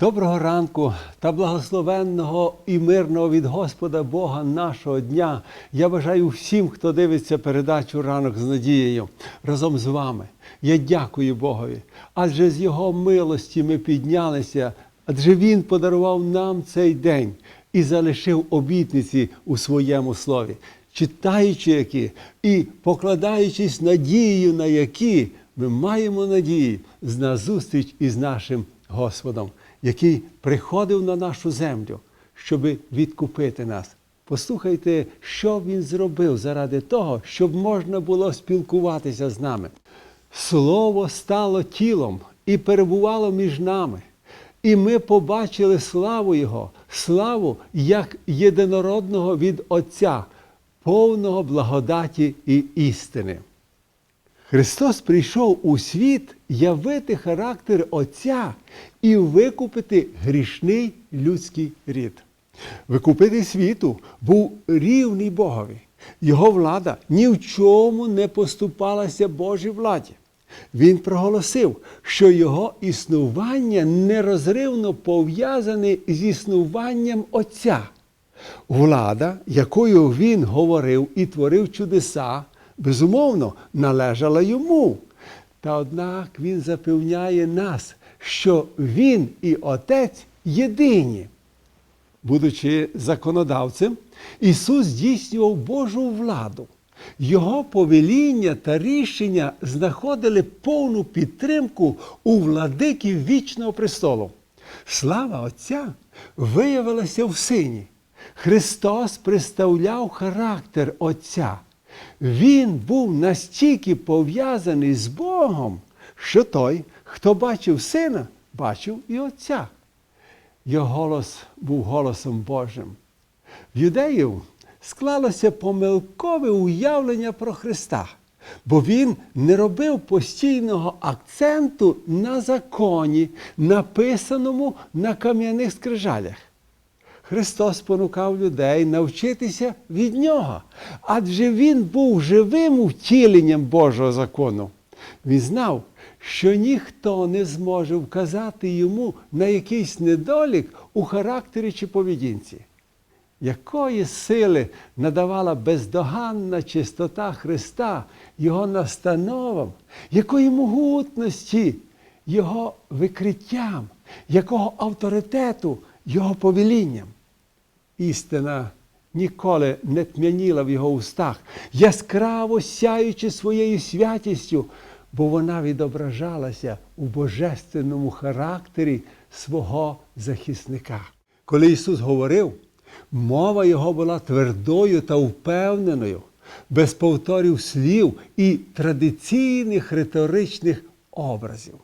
Доброго ранку та благословенного і мирного від Господа Бога нашого дня. Я бажаю всім, хто дивиться передачу ранок з надією разом з вами. Я дякую Богові, адже з Його милості ми піднялися, адже Він подарував нам цей день і залишив обітниці у своєму слові, читаючи які і покладаючись надією на які, ми маємо надію на зустріч із нашим Господом, який приходив на нашу землю, щоб відкупити нас. Послухайте, що він зробив заради того, щоб можна було спілкуватися з нами. Слово стало тілом і перебувало між нами. І ми побачили славу Його, славу як єдинородного від Отця, повного благодаті і істини. Христос прийшов у світ явити характер Отця і викупити грішний людський рід. Викупити світу був рівний Богові. Його влада ні в чому не поступалася Божій владі. Він проголосив, що його існування нерозривно пов'язане з існуванням Отця. Влада, якою він говорив і творив чудеса, безумовно, належала йому. Та однак він запевняє нас, що він і Отець єдині. Будучи законодавцем, Ісус здійснював Божу владу. Його повеління та рішення знаходили повну підтримку у владиків вічного престолу. Слава Отця виявилася в Сині. Христос представляв характер Отця. Він був настільки пов'язаний з Богом, що той, хто бачив сина, бачив і Отця. Його голос був голосом Божим. В юдеїв склалося помилкове уявлення про Христа, бо він не робив постійного акценту на законі, написаному на кам'яних скрижалях. Христос спонукав людей навчитися від нього, адже Він був живим втіленням Божого закону. Він знав, що ніхто не зможе вказати йому на якийсь недолік у характері чи поведінці. Якої сили надавала бездоганна чистота Христа Його настановам, якої могутності Його викриттям, якого авторитету Його повелінням. Істина ніколи не тмяніла в його устах, яскраво сяючи своєю святістю, бо вона відображалася у божественному характері свого захисника. Коли Ісус говорив, мова Його була твердою та впевненою, без повторів слів і традиційних риторичних образів.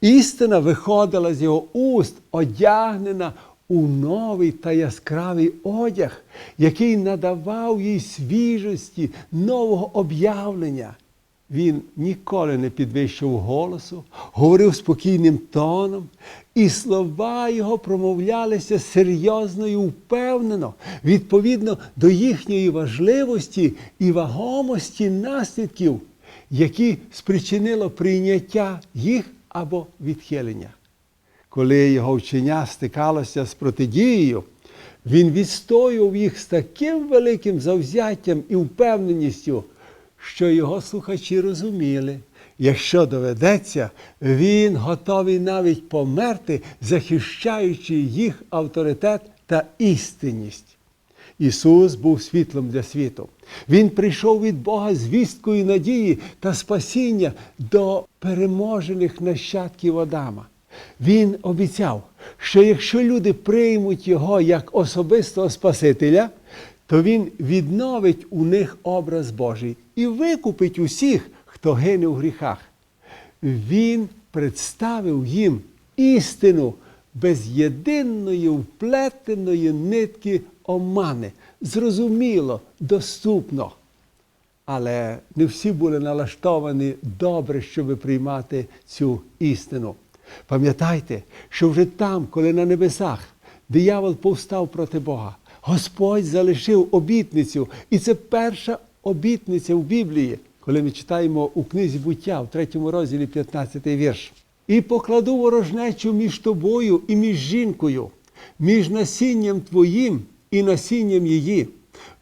Істина виходила з його уст, одягнена у новий та яскравий одяг, який надавав їй свіжості, нового об'явлення. Він ніколи не підвищував голосу, говорив спокійним тоном, і слова його промовлялися серйозно і впевнено, відповідно до їхньої важливості і вагомості наслідків, які спричинило прийняття їх або відхилення. Коли його вчення стикалося з протидією, він відстоював їх з таким великим завзяттям і впевненістю, що його слухачі розуміли, якщо доведеться, він готовий навіть померти, захищаючи їх авторитет та істинність. Ісус був світлом для світу. Він прийшов від Бога з вісткою надії та спасіння до переможених нащадків Адама. Він обіцяв, що якщо люди приймуть Його як особистого Спасителя, то Він відновить у них образ Божий і викупить усіх, хто гине у гріхах. Він представив їм істину без єдиної вплетеної нитки омани, зрозуміло, доступно. Але не всі були налаштовані добре, щоб приймати цю істину. Пам'ятайте, що вже там, коли на небесах диявол повстав проти Бога, Господь залишив обітницю, і це перша обітниця в Біблії, коли ми читаємо у книзі буття в третьому розділі 15 вірш. і покладу ворожнечу між тобою і між жінкою, між насінням твоїм і насінням її.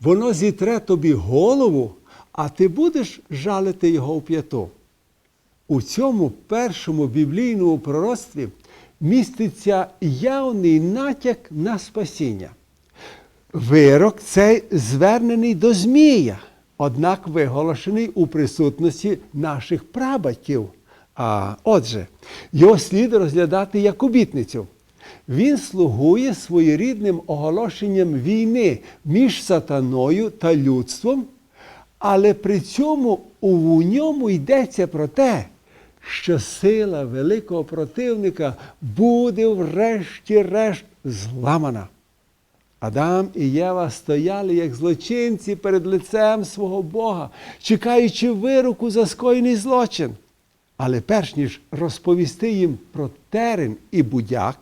Воно зітре тобі голову, а ти будеш жалити його в п'яту. У цьому першому біблійному пророцтві міститься явний натяк на спасіння. Вирок цей звернений до Змія, однак виголошений у присутності наших прабатьків. А отже, його слід розглядати як обітницю. Він слугує своєрідним оголошенням війни між сатаною та людством, але при цьому у ньому йдеться про те, що сила великого противника буде врешті-решт зламана. Адам і Єва стояли як злочинці перед лицем свого Бога, чекаючи вироку за скоєний злочин. Але перш ніж розповісти їм про терен і будяк,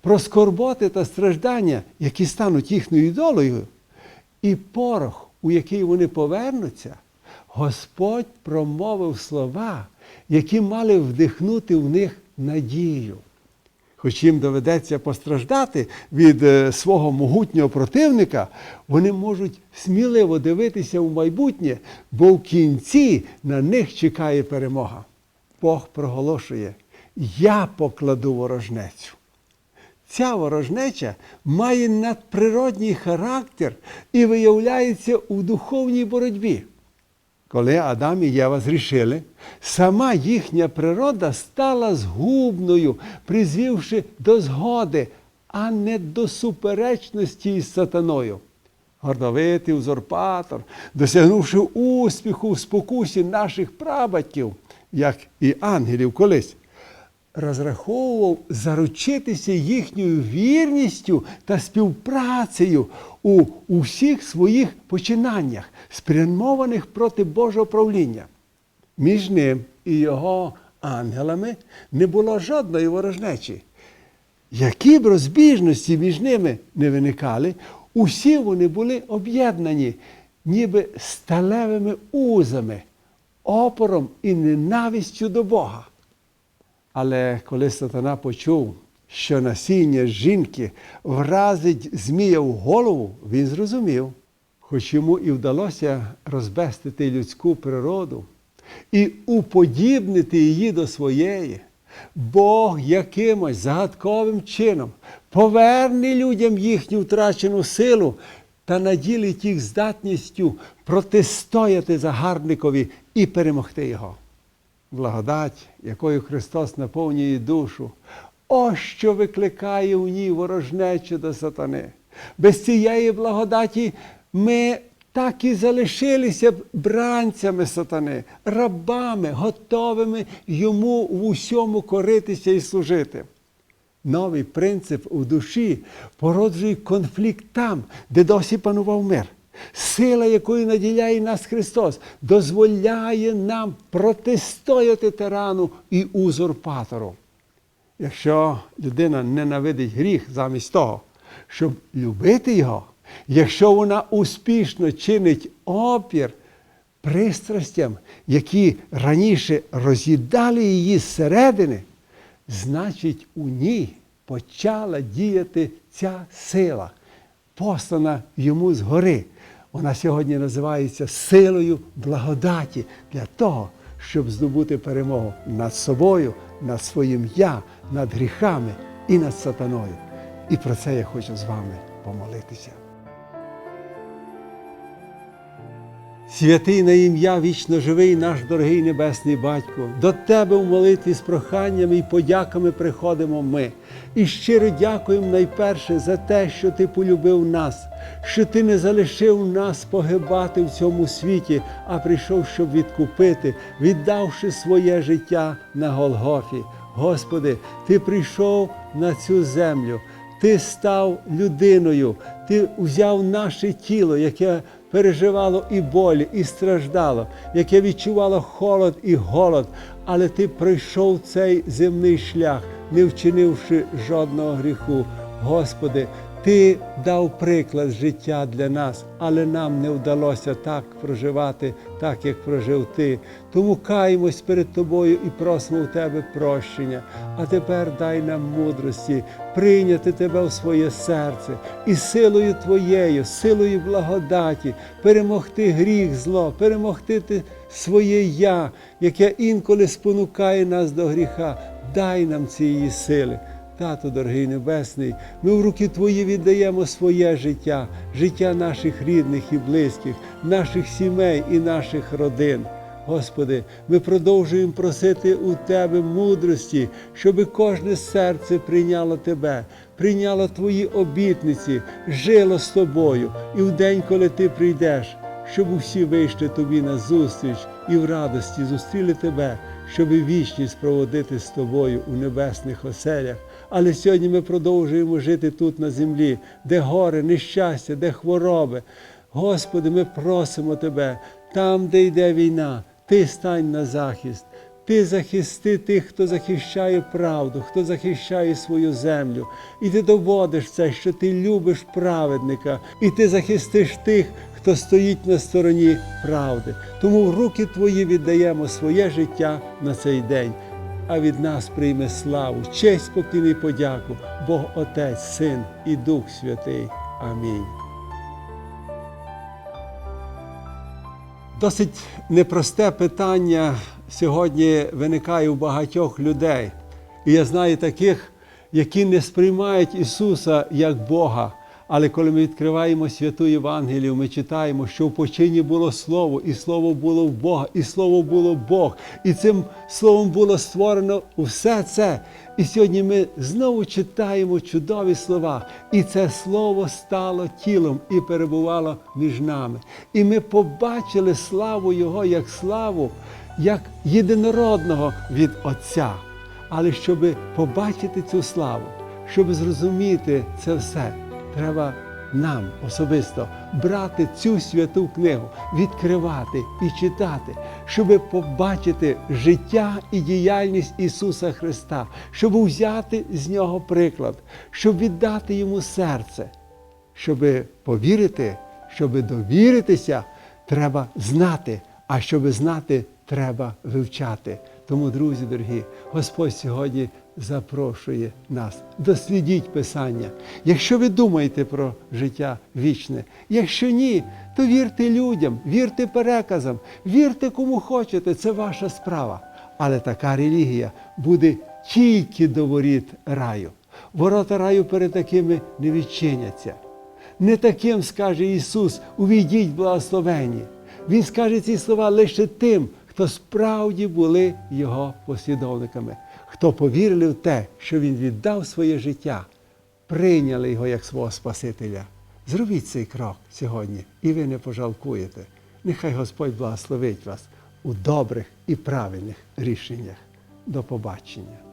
про скорботи та страждання, які стануть їхньою долею, і порох, у який вони повернуться, Господь промовив слова, які мали вдихнути в них надію. Хоч їм доведеться постраждати від е, свого могутнього противника, вони можуть сміливо дивитися в майбутнє, бо в кінці на них чекає перемога. Бог проголошує: Я покладу ворожнецю. Ця ворожнеча має надприродній характер і виявляється у духовній боротьбі. Коли Адам і Єва зрішили, сама їхня природа стала згубною, призвівши до згоди, а не до суперечності із сатаною. Гордовитий узурпатор, досягнувши успіху в спокусі наших прабатьків, як і ангелів колись, розраховував заручитися їхньою вірністю та співпрацею у усіх своїх починаннях, спрямованих проти Божого правління. Між ним і його ангелами не було жодної ворожнечі. Які б розбіжності між ними не виникали, усі вони були об'єднані, ніби сталевими узами, опором і ненавистю до Бога. Але коли сатана почув, що насіння жінки вразить Змія в голову, він зрозумів, хоч йому і вдалося розбестити людську природу і уподібнити її до своєї, Бог якимось загадковим чином поверне людям їхню втрачену силу та наділить їх здатністю протистояти загарбникові і перемогти його благодать, якою Христос наповнює душу, ось що викликає в ній ворожнечу до сатани. Без цієї благодаті ми так і залишилися бранцями сатани, рабами, готовими йому в усьому коритися і служити. Новий принцип у душі породжує конфлікт там, де досі панував мир. Сила, якою наділяє нас Христос, дозволяє нам протистояти тирану і узурпатору. Якщо людина ненавидить гріх замість того, щоб любити його, якщо вона успішно чинить опір пристрастям, які раніше роз'їдали її зсередини, значить у ній почала діяти ця сила, послана йому згори. Вона сьогодні називається силою благодаті для того, щоб здобути перемогу над собою, над своїм я, над гріхами і над сатаною. І про це я хочу з вами помолитися. Святий на ім'я вічно живий наш дорогий Небесний Батько, до Тебе в молитві з проханнями і подяками приходимо ми. І щиро дякуємо найперше за те, що Ти полюбив нас, що Ти не залишив нас погибати в цьому світі, а прийшов, щоб відкупити, віддавши своє життя на Голгофі. Господи, Ти прийшов на цю землю. Ти став людиною, ти взяв наше тіло, яке переживало і болі, і страждало, яке відчувало холод і голод, але ти пройшов цей земний шлях, не вчинивши жодного гріху. Господи, ти дав приклад життя для нас, але нам не вдалося так проживати, так як прожив ти. Тому каємось перед тобою і просимо в тебе прощення. А тепер дай нам мудрості прийняти тебе в своє серце і силою твоєю, силою благодаті, перемогти гріх, зло, перемогти ти своє я, яке інколи спонукає нас до гріха. Дай нам цієї сили. Тату, дорогий Небесний, ми в руки Твої віддаємо своє життя, життя наших рідних і близьких, наших сімей і наших родин. Господи, ми продовжуємо просити у Тебе мудрості, щоби кожне серце прийняло Тебе, прийняло Твої обітниці, жило з Тобою, і в день, коли Ти прийдеш, щоб усі вийшли Тобі на зустріч і в радості зустріли Тебе, щоби вічність проводити з Тобою у небесних оселях. Але сьогодні ми продовжуємо жити тут на землі, де горе, нещастя, де хвороби. Господи, ми просимо Тебе, там, де йде війна, Ти стань на захист. Ти захисти тих, хто захищає правду, хто захищає свою землю. І ти доводиш це, що ти любиш праведника, і ти захистиш тих, хто стоїть на стороні правди. Тому в руки твої віддаємо своє життя на цей день. А від нас прийме славу, честь, спокійний подяку, Бог Отець, Син і Дух Святий. Амінь. Досить непросте питання сьогодні виникає у багатьох людей. І я знаю таких, які не сприймають Ісуса як Бога. Але коли ми відкриваємо святу Євангелію, ми читаємо, що в почині було Слово, і Слово було в Бога, і Слово було Бог. І цим Словом було створено все це. І сьогодні ми знову читаємо чудові слова. І це слово стало тілом і перебувало між нами. І ми побачили славу Його як славу, як єдинородного від Отця. Але щоб побачити цю славу, щоб зрозуміти це все, треба нам особисто брати цю святу книгу, відкривати і читати, щоб побачити життя і діяльність Ісуса Христа, щоб взяти з нього приклад, щоб віддати йому серце, щоб повірити, щоб довіритися, треба знати, а щоб знати, треба вивчати. Тому, друзі дорогі, Господь сьогодні запрошує нас. Дослідіть Писання. Якщо ви думаєте про життя вічне, якщо ні, то вірте людям, вірте переказам, вірте кому хочете, це ваша справа. Але така релігія буде тільки до воріт раю. Ворота раю перед такими не відчиняться. Не таким скаже Ісус, увійдіть благословені. Він скаже ці слова лише тим, хто справді були Його послідовниками, хто повірили в те, що Він віддав своє життя, прийняли його як свого Спасителя. Зробіть цей крок сьогодні, і ви не пожалкуєте. Нехай Господь благословить вас у добрих і правильних рішеннях. До побачення.